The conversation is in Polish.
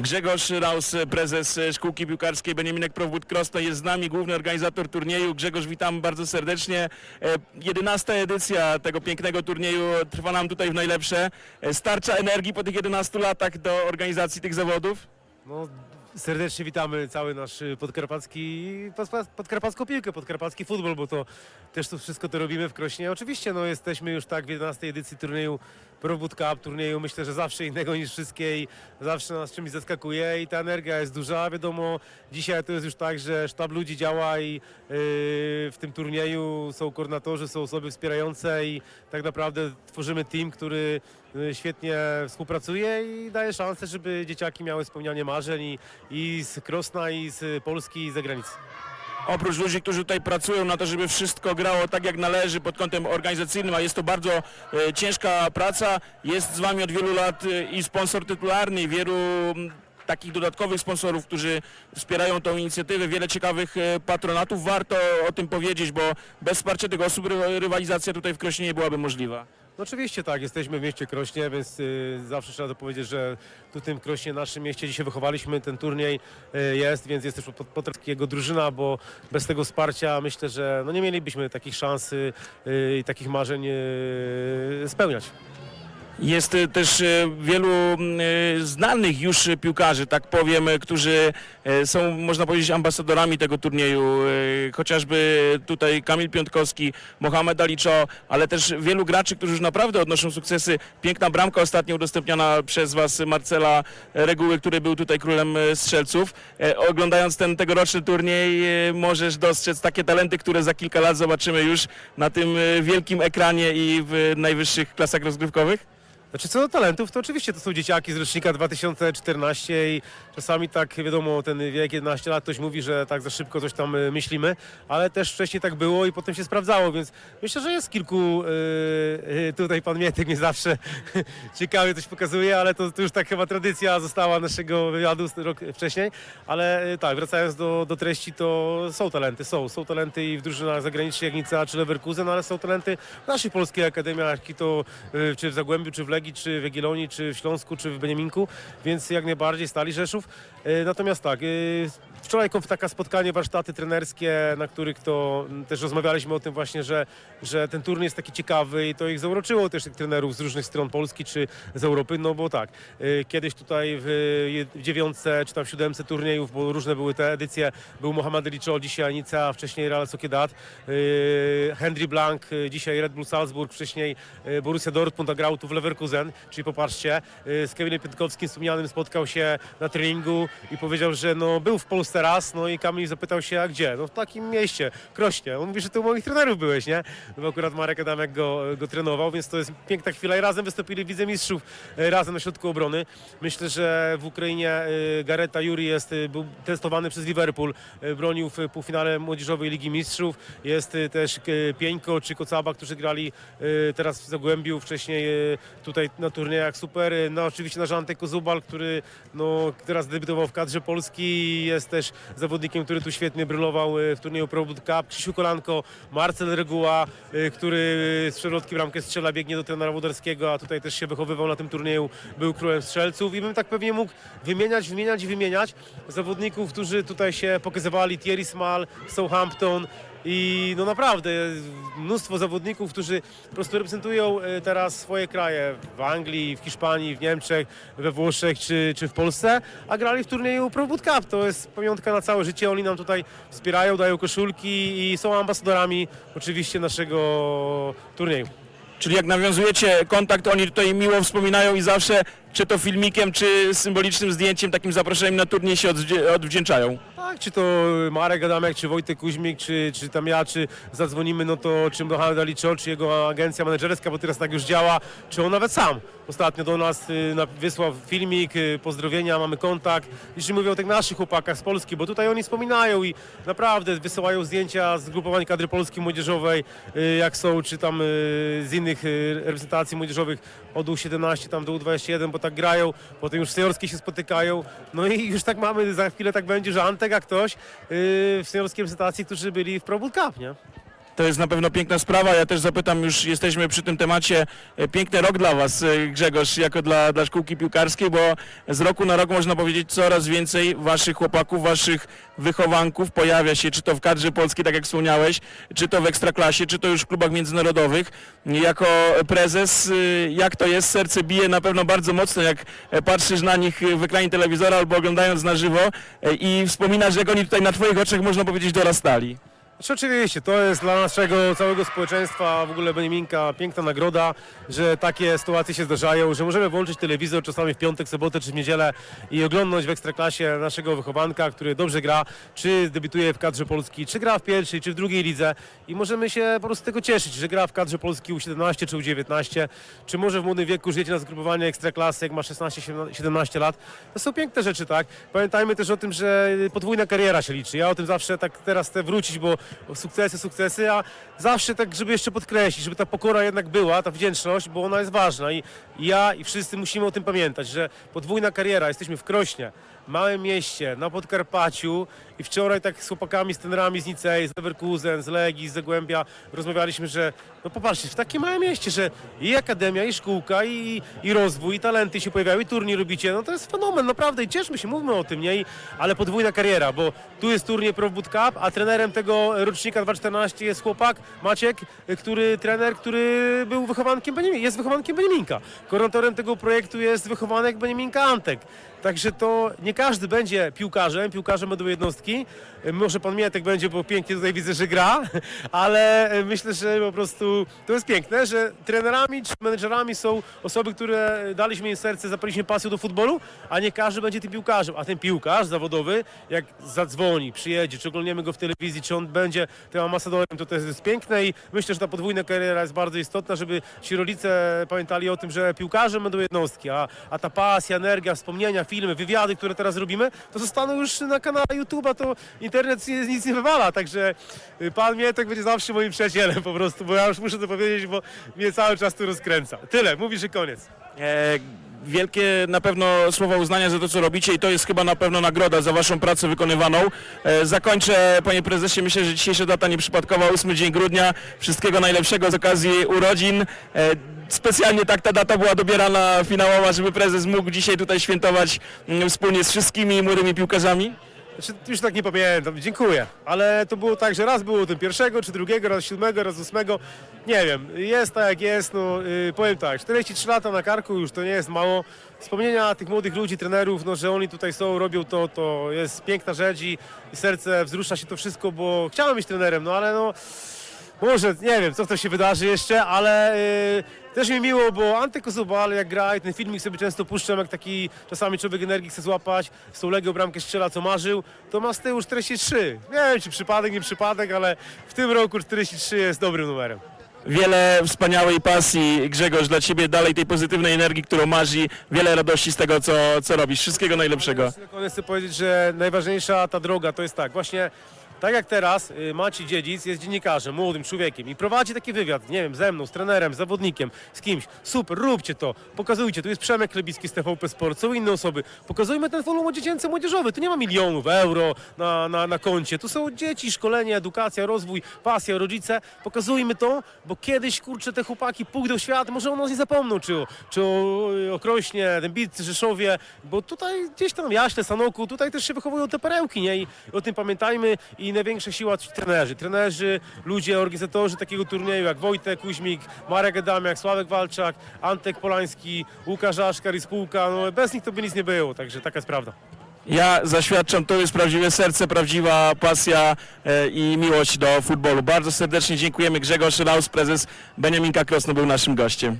Grzegorz Raus, prezes Szkółki Piłkarskiej Beniaminek Prowód Krosno jest z nami, główny organizator turnieju. Grzegorz, witam bardzo serdecznie. E, 11 edycja tego pięknego turnieju trwa nam tutaj w najlepsze. E, Starcza energii po tych 11 latach do organizacji tych zawodów? No, serdecznie witamy cały nasz y, podkarpacki, pod- podkarpacką piłkę, podkarpacki futbol, bo to też to wszystko to robimy w Krośnie. Oczywiście no, jesteśmy już tak w 11 edycji turnieju Pro Boot Cup, turnieju myślę, że zawsze innego niż wszystkie i zawsze nas czymś zaskakuje i ta energia jest duża. Wiadomo, dzisiaj to jest już tak, że sztab ludzi działa i yy, w tym turnieju są koordynatorzy, są osoby wspierające i tak naprawdę tworzymy team, który y, świetnie współpracuje i daje szansę, żeby dzieciaki miały spełnianie marzeń i, i z Krosna, i z Polski, i z zagranicy. Oprócz ludzi, którzy tutaj pracują na to, żeby wszystko grało tak jak należy pod kątem organizacyjnym, a jest to bardzo e, ciężka praca, jest z Wami od wielu lat e, i sponsor tytularny, i wielu m, takich dodatkowych sponsorów, którzy wspierają tą inicjatywę, wiele ciekawych e, patronatów. Warto o tym powiedzieć, bo bez wsparcia tych osób ry- rywalizacja tutaj w Krośnie nie byłaby możliwa. No oczywiście tak, jesteśmy w mieście Krośnie, więc y, zawsze trzeba to powiedzieć, że tu w tym Krośnie, naszym mieście, gdzie się wychowaliśmy, ten turniej y, jest, więc jest też pod jego drużyna, bo bez tego wsparcia myślę, że no nie mielibyśmy takich szans y, y, i takich marzeń y, spełniać. Jest e, też e, wielu e, znanych już piłkarzy, tak powiem, którzy są, można powiedzieć, ambasadorami tego turnieju. Chociażby tutaj Kamil Piątkowski, Mohamed Aliczo, ale też wielu graczy, którzy już naprawdę odnoszą sukcesy. Piękna bramka ostatnio udostępniona przez Was Marcela Reguły, który był tutaj królem strzelców. Oglądając ten tegoroczny turniej możesz dostrzec takie talenty, które za kilka lat zobaczymy już na tym wielkim ekranie i w najwyższych klasach rozgrywkowych. Znaczy co do talentów, to oczywiście to są dzieciaki z rocznika 2014 i czasami tak wiadomo, ten wiek 11 lat ktoś mówi, że tak za szybko coś tam y, myślimy, ale też wcześniej tak było i potem się sprawdzało, więc myślę, że jest kilku, y, y, tutaj pan Mietek mnie zawsze ciekawie coś pokazuje, ale to, to już tak chyba tradycja została naszego wywiadu rok wcześniej, ale tak, wracając do, do treści, to są talenty, są, są talenty i w drużynach zagranicznych jak Nica czy Leverkusen, ale są talenty w naszej polskiej akademii, to y, czy w Zagłębiu, czy w Legii, czy w Jagiellonii, czy w Śląsku, czy w Beniaminku, więc jak najbardziej Stali Rzeszów. Y, Natomiast tak, y, wczoraj taka spotkanie, warsztaty trenerskie, na których to też rozmawialiśmy o tym właśnie, że, że ten turniej jest taki ciekawy i to ich zauroczyło też tych trenerów z różnych stron Polski czy z Europy, no bo tak, y, kiedyś tutaj w, dziewiątce czy tam w siódemce turniejów, bo różne były te edycje, był Mohamed Licho, dzisiaj Anica, wcześniej Real Sociedad, y, Henry Blank, y, dzisiaj Red Bull Salzburg, wcześniej Borussia Dortmund, a grał tu w Leverkusen, czyli popatrzcie, z Kevinem Piątkowskim wspomnianym spotkał się na treningu i powiedział, że no, był w Polsce raz, no i Kamil zapytał się, a gdzie? No w takim mieście, Krośnie. On mówi, że tu u moich trenerów byłeś, nie? No bo akurat Marek Adamek go, go trenował, więc to jest piękna chwila i razem wystąpili w Lidze Mistrzów, y, razem na środku obrony. Myślę, że w Ukrainie y, Gareta Juri jest, y, był testowany przez Liverpool, bronił w półfinale Młodzieżowej Ligi Mistrzów. Jest też Pieńko czy Kocaba, którzy grali teraz w Zagłębiu, wcześniej tutaj na turniejach super. No oczywiście nasz Antek Kozubal, który no, teraz debiutował w kadrze Polski jest też zawodnikiem, który tu świetnie brylował y, w turnieju Pro Boot Cup. Krzysiu Kolanko, Marcel Reguła, y, który z przewrotki bramkę strzela, biegnie do trenera Wodarskiego, a tutaj też się wychowywał na tym turnieju, był królem strzelców i bym tak pewnie mógł wymieniać, wymieniać i wymieniać zawodników, którzy tutaj się pokazywali, Thierry Small, Southampton i no naprawdę mnóstwo zawodników, którzy po prostu reprezentują e, teraz swoje kraje w Anglii, w Hiszpanii, w Niemczech, we Włoszech czy, czy w Polsce, a grali w turnieju Pro Boot Cup. To jest pamiątka na całe życie. Oni nam tutaj wspierają, dają koszulki i są ambasadorami oczywiście naszego turnieju. Czyli jak nawiązujecie kontakt, oni tutaj miło wspominają i zawsze, czy to filmikiem, czy symbolicznym zdjęciem, takim zaproszeniem na turniej się odwdzięczają. Tak, czy to Marek Adamek, czy Wojtek Kuźmik, czy, czy tam ja, czy zadzwonimy, no to czy Mohamed Aliczo, czy jego agencja menedżerska, bo teraz tak już działa, czy on nawet sam ostatnio do nas y, wysłał filmik, y, pozdrowienia, mamy kontakt. Jeśli mówię o tych naszych chłopakach z Polski, bo tutaj oni wspominają i naprawdę wysyłają zdjęcia z zgrupowań kadry polskiej młodzieżowej, y, jak są, czy tam z innych reprezentacji młodzieżowych od U17 tam do U21, bo tak grają, potem już seniorskiej się spotykają. No i już tak mamy, za chwilę tak będzie, że Antek, a ktoś yy, w seniorskiej reprezentacji, którzy byli w Pro Bowl Cup, nie? To jest na pewno piękna sprawa. Ja też zapytam, już jesteśmy przy tym temacie. E, Piękny rok dla Was, e, Grzegorz, jako dla, dla szkółki piłkarskiej, bo z roku na rok można powiedzieć coraz więcej Waszych chłopaków, Waszych wychowanków pojawia się, czy to w kadrze polskiej, tak jak wspomniałeś, czy to w ekstraklasie, czy to już w klubach międzynarodowych. Jako prezes, e, jak to jest? Serce bije na pewno bardzo mocno, jak patrzysz na nich w ekranie telewizora albo oglądając na żywo i wspominasz, jak oni tutaj na Twoich oczach, można powiedzieć, dorastali. Znaczy, oczywiście, to jest dla naszego całego społeczeństwa, w ogóle Beniaminka, piękna nagroda, że takie sytuacje się zdarzają, że możemy włączyć telewizor czasami w piątek, sobotę czy w niedzielę i oglądać w Ekstraklasie naszego wychowanka, który dobrze gra, czy debiutuje w kadrze Polski, czy gra w pierwszej, czy w drugiej lidze i możemy się po prostu tego cieszyć, że gra w kadrze Polski U17 czy U19, czy może w młodym wieku żyjecie na zgrupowanie Ekstraklasy, jak ma 16-17 lat. To są piękne rzeczy, tak? Pamiętajmy też o tym, że podwójna kariera się liczy. Ja o tym zawsze tak teraz chcę wrócić, bo sukcesy, sukcesy, a zawsze tak, żeby jeszcze podkreślić, żeby ta pokora jednak była, ta wdzięczność, bo ona jest ważna i ja i wszyscy musimy o tym pamiętać, że podwójna kariera, jesteśmy w Krośnie, małym mieście, na Podkarpaciu i wczoraj tak z chłopakami, z trenerami z Nicei, z Leverkusen, z Legii, z Zagłębia rozmawialiśmy, że no popatrzcie, w takim małym mieście, że i akademia, i szkółka, i, i rozwój, i talenty się pojawiają, i turniej robicie, no to jest fenomen, naprawdę i cieszmy się, mówmy o tym, nie? I, ale podwójna kariera, bo tu jest turniej Pro Boot Cup, a trenerem tego rocznika 2014 jest chłopak Maciek, który trener, który był wychowankiem Beniamin, jest wychowankiem Beniaminka. Koordynatorem tego projektu jest wychowanek Beniaminka Antek. Także to nie każdy będzie piłkarzem, piłkarzem będą jednostki. Może pan Mietek będzie, bo pięknie tutaj widzę, że gra, ale myślę, że po prostu to jest piękne, że trenerami czy menedżerami są osoby, które daliśmy im serce, zapaliśmy pasję do futbolu, a nie każdy będzie tym piłkarzem. A ten piłkarz zawodowy, jak zadzwoni, przyjedzie, czy oglądniemy go w telewizji, czy on będzie tym ambasadorem, to to jest piękne i myślę, że ta podwójna kariera jest bardzo istotna, żeby ci rodzice pamiętali o tym, że piłkarzem będą jednostki, a, a ta pasja, energia, wspomnienia, filmy, wywiady, które teraz robimy, to zostaną już na kanale YouTube'a, to internet nic, nie wywala, także y, pan Mietek będzie zawsze moim przyjacielem po prostu, bo ja już muszę to powiedzieć, bo mnie cały czas tu rozkręca. Tyle, mówisz i koniec. E, wielkie na pewno słowa uznania za to, co robicie i to jest chyba na pewno nagroda za waszą pracę wykonywaną. E, zakończę, panie prezesie, myślę, że dzisiejsza data nieprzypadkowa, 8 dzień grudnia. Wszystkiego najlepszego z okazji urodzin. E, specjalnie tak ta data była dobierana finałowa, żeby prezes mógł dzisiaj tutaj świętować mm, wspólnie z wszystkimi młodymi piłkarzami. Znaczy, już tak nie pamiętam, dziękuję. Ale to było tak, że raz było ten pierwszego, czy drugiego, raz siódmego, raz ósmego. Nie wiem, jest tak jak jest, no yy, powiem tak, 43 lata na karku już to nie jest mało. Wspomnienia tych młodych ludzi, trenerów, no, że oni tutaj są, robią to, to jest piękna rzecz i, i serce wzrusza się to wszystko, bo chciałem być trenerem, no ale no może, nie wiem, co to się wydarzy jeszcze, ale yy, też mi miło, bo Antek Ozubal jak gra i ten filmik sobie często puszczam, jak taki czasami człowiek energii chce złapać, z tą bramkę strzela, co marzył, to ma z tyłu 43. Nie wiem, czy przypadek, nie przypadek, ale w tym roku 43 jest dobrym numerem. Wiele wspaniałej pasji, Grzegorz, dla ciebie dalej tej pozytywnej energii, którą masz i wiele radości z tego, co, co robisz. Wszystkiego najlepszego. Jeszcze na koniec chcę powiedzieć, że najważniejsza ta droga to jest tak, właśnie tak jak teraz y, Maciej Dziedzic jest dziennikarzem, młodym człowiekiem i prowadzi taki wywiad, nie wiem, ze mną, z trenerem, z zawodnikiem, z kimś. Super, róbcie to, pokazujcie. Tu jest Przemek Klebicki z TVP Sport, są inne osoby. Pokazujmy ten forum dziecięcy, młodzieżowy. Tu nie ma milionów euro na, na, na koncie. Tu są dzieci, szkolenie, edukacja, rozwój, pasja, rodzice. Pokazujmy to, bo kiedyś, kurczę, te chłopaki pójdą w świat, może o nas nie zapomną, czy o, czy o y, Okrośnie, Dębicy, Rzeszowie, bo tutaj gdzieś tam Jaśle, Sanoku, tutaj też się wychowują te perełki, nie? I o tym pamiętajmy i największa siła trenerzy. Trenerzy, ludzie, organizatorzy takiego turnieju jak Wojtek Kuźmik, Marek Adamiak, Sławek Walczak, Antek Polański, Łukasz Aszkar i spółka, no bez nich to by nic nie było, także taka jest prawda. Ja zaświadczam, to jest prawdziwe serce, prawdziwa pasja e, i miłość do futbolu. Bardzo serdecznie dziękujemy. Grzegorz Laus, prezes Beniaminka Krosno był naszym gościem.